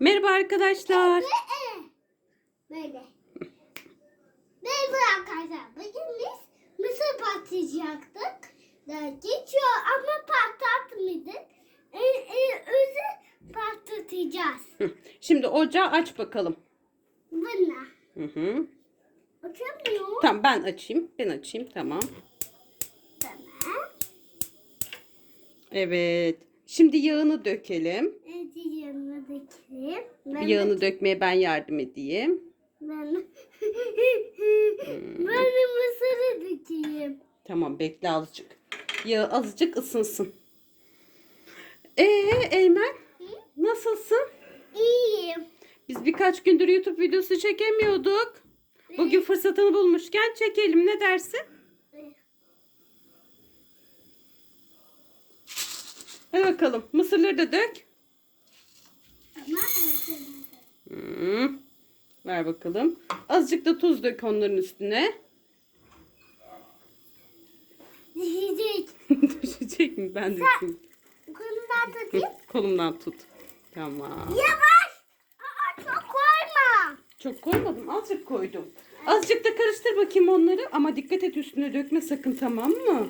Merhaba arkadaşlar. Böyle. Merhaba arkadaşlar. Bugün biz mısır patlayacaktık. Geçiyor ama patlatmadık. E, e, özü patlatacağız. Şimdi ocağı aç bakalım. Bununla. Hı hı. Açamıyor. Tamam ben açayım. Ben açayım tamam. Tamam. Evet. Şimdi yağını dökelim. Evet, yanına dökelim. Ben Yağını dökmeye ben yardım edeyim. Ben, ben de mısırı dökeyim. Tamam bekle azıcık. Yağı azıcık ısınsın. Ee Eymen nasılsın? İyiyim. Biz birkaç gündür YouTube videosu çekemiyorduk. Bugün fırsatını bulmuşken çekelim ne dersin? Hadi bakalım mısırları da dök. Ama Hmm. Ver bakalım. Azıcık da tuz dök onların üstüne. Düşecek. Düşecek mi? Ben dökeyim. Kolundan Hı, tutayım. Kolumdan tut. Tamam. Yavaş. Aa, çok koyma. Çok koymadım. Azıcık koydum. Azıcık da karıştır bakayım onları. Ama dikkat et üstüne dökme sakın tamam mı?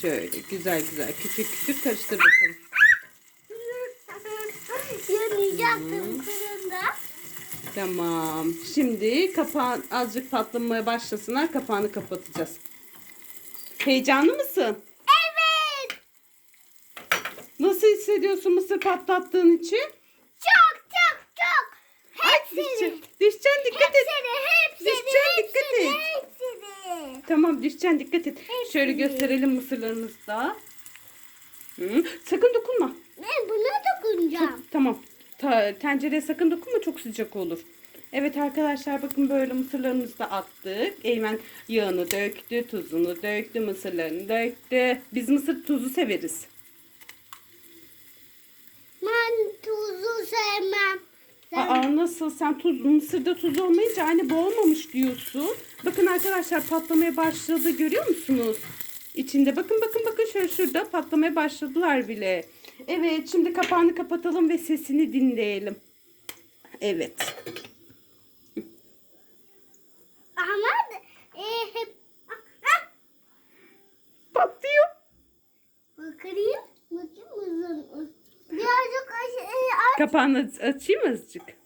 Şöyle güzel güzel küçük küçük karıştır bakalım. Yanacaktım fırında. Tamam. Şimdi kapağın azıcık patlamaya başlasınlar. Kapağını kapatacağız. Heyecanlı mısın? Evet. Nasıl hissediyorsun mısır patlattığın için? Çok çok çok. Hepsini. Düşeceksin. Düşeceksin dikkat et. Hepsini. Hepsini. Düşeceksin, et. Hepsini. Tamam düşeceksin dikkat et. Şöyle gösterelim mısırlarımızı da. Hı, sakın dokunma. Ben buna dokunacağım. Tamam. Ta- tencereye sakın dokunma çok sıcak olur. Evet arkadaşlar bakın böyle mısırlarımızı da attık. Eymen yağını döktü, tuzunu döktü, mısırlarını döktü. Biz mısır tuzu severiz. Ben tuzu sevmem. Sen Aa nasıl sen tuz mısırda tuz olmayınca anne boğulmamış diyorsun. Bakın arkadaşlar patlamaya başladı görüyor musunuz? İçinde bakın bakın bakın şöyle şurada patlamaya başladılar bile. Evet şimdi kapağını kapatalım ve sesini dinleyelim. Evet. ama e, hep Ah, ah. Patlıyor. Bakayım. Bakayım. Birazcık aş- e, aç. Kapağını açayım mı azıcık?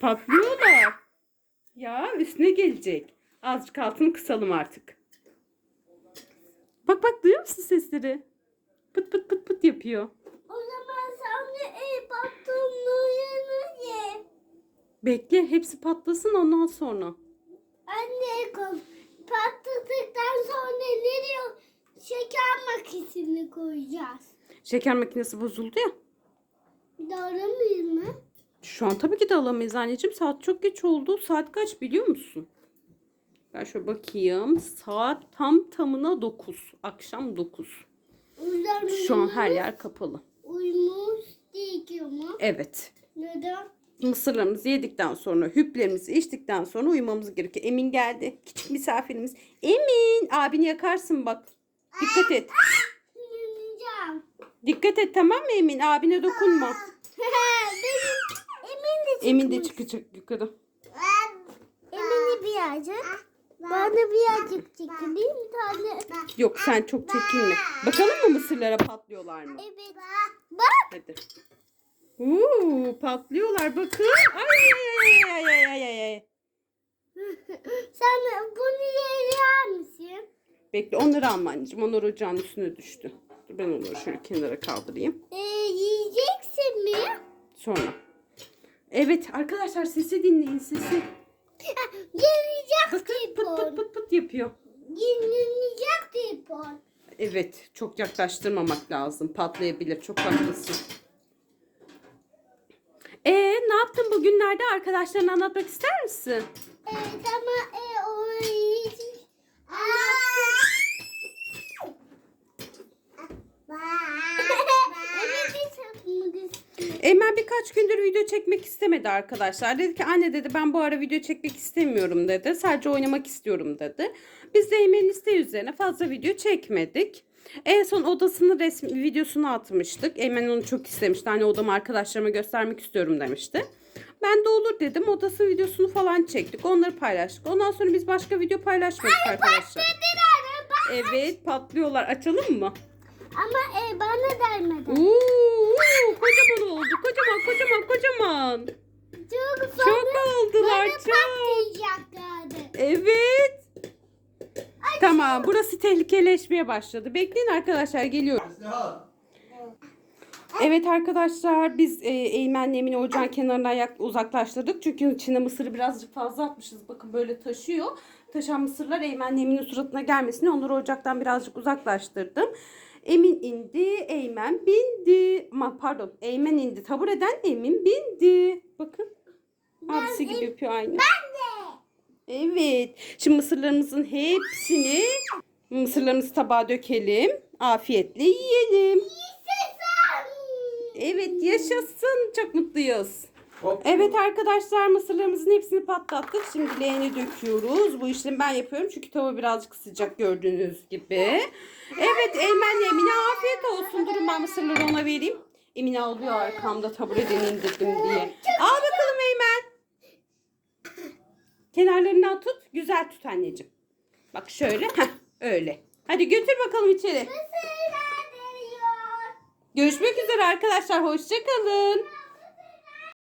Patlamadılar. Patlıyorlar. Ya üstüne gelecek. Azıcık altını kısalım artık. Bak bak duyuyor musun sesleri? Pıt pıt pıt pıt yapıyor. O zaman sen de e, patlamayını ye. Bekle hepsi patlasın ondan sonra. Anne. Patladıktan sonra nereye şeker makinesini koyacağız? Şeker makinesi bozuldu ya. Doğru muyum mu? Şu an tabii ki de alamayız anneciğim. Saat çok geç oldu. Saat kaç biliyor musun? Ben şöyle bakayım. Saat tam tamına 9. Akşam 9. Şu an her yer kapalı. Uyumuş değil mu? Evet. Neden? Mısırlarımızı yedikten sonra, hüplerimizi içtikten sonra uyumamız gerekiyor. Emin geldi. Küçük misafirimiz. Emin, abini yakarsın bak. Dikkat et. Dikkat et tamam mı Emin? Abine dokunma. Emin de Emin de çıkacak yukarı. Emin'i birazcık. Bana birazcık çekeyim bir tane. Yok sen çok çekinme. Bakalım mı mısırlara patlıyorlar mı? Evet. Bak. Hadi. Uuu patlıyorlar bakın. Ay ay ay ay ay ay ay. Sen bunu yer misin? Bekle onları alma anneciğim. Onlar ocağın üstüne düştü. Dur ben onları şöyle kenara kaldırayım. Ee, yiyeceksin mi? Sonra. Evet arkadaşlar sesi dinleyin sesi. Yenecek Bakın pıt pıt pıt pıt yapıyor. Yenilecek tipon. Evet çok yaklaştırmamak lazım. Patlayabilir. Çok haklısın. Ee ne yaptın bugünlerde arkadaşlarına anlatmak ister misin? Evet ama e, o hiç Evet hiç yapmadı. Eymen birkaç gündür video çekmek istemedi arkadaşlar. Dedi ki anne dedi ben bu ara video çekmek istemiyorum dedi. Sadece oynamak istiyorum dedi. Biz de Eymen'in isteği üzerine fazla video çekmedik. En son odasının resmi videosunu atmıştık. Eymen onu çok istemişti. Hani odamı arkadaşlarıma göstermek istiyorum demişti. Ben de olur dedim. Odasının videosunu falan çektik. Onları paylaştık. Ondan sonra biz başka video paylaşmadık arkadaşlar. Dediler bak. Evet patlıyorlar. Açalım mı? Ama e, bana değmedi. Uuu, kocaman oldu. Kocaman kocaman kocaman. Çok Çok oldular bana çok. patlayacaklardı. Evet. Tamam burası tehlikeleşmeye başladı. Bekleyin arkadaşlar geliyorum. Evet arkadaşlar biz e, Eymen'le Emin'i ocağın kenarından yak- uzaklaştırdık. Çünkü içine mısırı birazcık fazla atmışız. Bakın böyle taşıyor. Taşan mısırlar Eymen'le Emin'in suratına gelmesin diye onları ocaktan birazcık uzaklaştırdım. Emin indi, Eymen bindi. Ama pardon, Eymen indi. Tabureden Emin bindi. Bakın. Abisi gibi yapıyor aynı. Ben de. Evet. Şimdi mısırlarımızın hepsini mısırlarımızı tabağa dökelim. Afiyetle yiyelim. Evet yaşasın. Çok mutluyuz. Hop. Evet arkadaşlar mısırlarımızın hepsini patlattık. Şimdi leğene döküyoruz. Bu işlemi ben yapıyorum çünkü tava birazcık sıcak gördüğünüz gibi. Evet Eymen'le Emine afiyet olsun. Durun ben mısırları ona vereyim. Emine ağlıyor arkamda tabureden indirdim diye. Al bakalım Eymen. Kenarlarından tut. Güzel tut anneciğim. Bak şöyle. Heh, öyle. Hadi götür bakalım içeri. Mısırlar veriyor. Görüşmek üzere arkadaşlar. Hoşçakalın.